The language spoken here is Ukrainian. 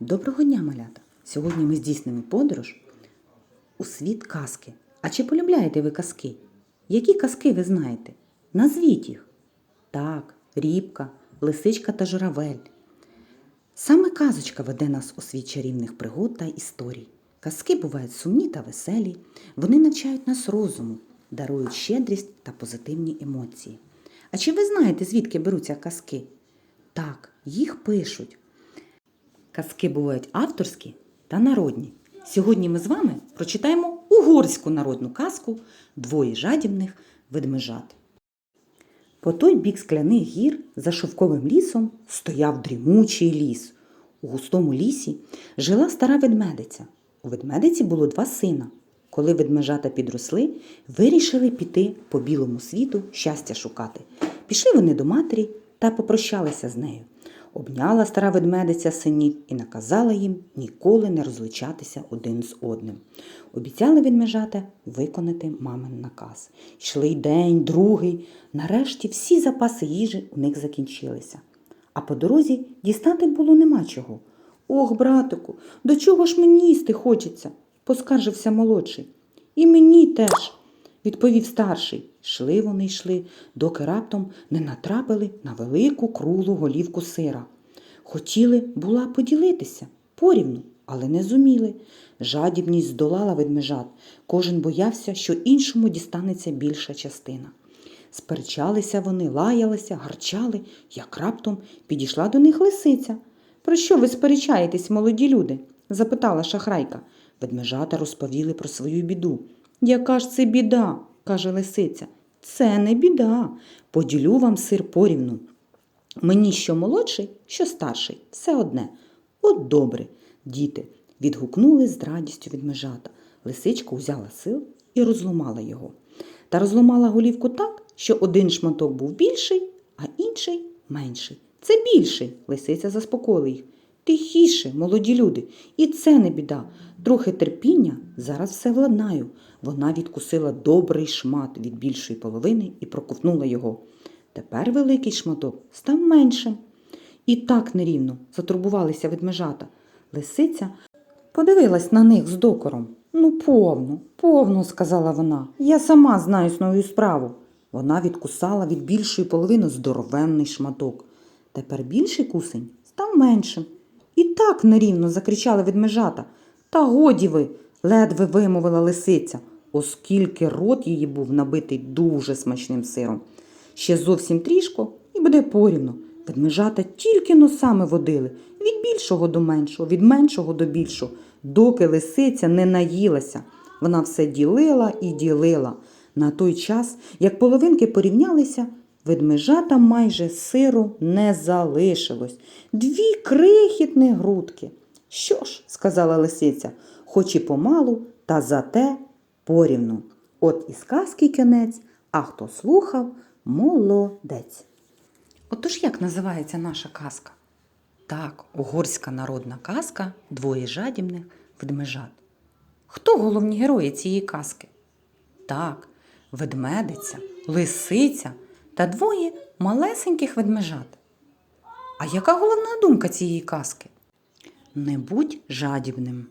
Доброго дня, малята! Сьогодні ми здійснимо подорож у світ казки. А чи полюбляєте ви казки? Які казки ви знаєте? Назвіть їх. Так, рібка, лисичка та журавель. Саме казочка веде нас у світ чарівних пригод та історій. Казки бувають сумні та веселі, вони навчають нас розуму, дарують щедрість та позитивні емоції. А чи ви знаєте, звідки беруться казки? Так, їх пишуть. Казки бувають авторські та народні. Сьогодні ми з вами прочитаємо угорську народну казку Двоє жадібних ведмежат. По той бік скляних гір за шовковим лісом стояв дрімучий ліс. У густому лісі жила стара ведмедиця. У ведмедиці було два сина. Коли ведмежата підросли, вирішили піти по білому світу щастя шукати. Пішли вони до матері та попрощалися з нею. Обняла стара ведмедиця синів і наказала їм ніколи не розлучатися один з одним. Обіцяли ведмежата виконати мамин наказ. Йшли й день, другий. Нарешті всі запаси їжі у них закінчилися. А по дорозі дістати було нема чого. Ох, братику, до чого ж мені їсти хочеться? поскаржився молодший. І мені теж, відповів старший. Йшли вони йшли, доки раптом не натрапили на велику круглу голівку сира. Хотіли була поділитися порівну, але не зуміли. Жадібність здолала ведмежат. Кожен боявся, що іншому дістанеться більша частина. Сперечалися вони, лаялися, гарчали, як раптом підійшла до них лисиця. Про що ви сперечаєтесь, молоді люди? запитала шахрайка. Ведмежата розповіли про свою біду. Яка ж це біда? каже лисиця. Це не біда. Поділю вам сир порівну. Мені що молодший, що старший, все одне. От добре, діти, відгукнули з радістю ведмежата. Лисичка узяла сил і розломала його. Та розломала голівку так, що один шматок був більший, а інший менший. Це більший, лисиця заспокоїла їх. Тихіше, молоді люди, і це не біда. Трохи терпіння, зараз все владнаю. Вона відкусила добрий шмат від більшої половини і проковтнула його. Тепер великий шматок став меншим. І так нерівно затурбувалися ведмежата. Лисиця подивилась на них з докором. Ну, повно, повно, сказала вона. Я сама знаю свою справу. Вона відкусала від більшої половини здоровенний шматок. Тепер більший кусень став меншим. І так нерівно закричали ведмежата. Та годі ви, ледве вимовила лисиця, оскільки рот її був набитий дуже смачним сиром. Ще зовсім трішко і буде порівно. Ведмежата тільки носами водили від більшого до меншого, від меншого до більшого, доки лисиця не наїлася. Вона все ділила і ділила. На той час, як половинки порівнялися, ведмежата майже сиру не залишилось. Дві крихітні грудки. Що ж, сказала лисиця, хоч і помалу, та зате порівну. От і сказки кінець, а хто слухав, молодець. Отож як називається наша казка? Так, угорська народна казка двоє жадібних ведмежат. Хто головні герої цієї казки? Так, ведмедиця, лисиця та двоє малесеньких ведмежат. А яка головна думка цієї казки? Не будь жадібним.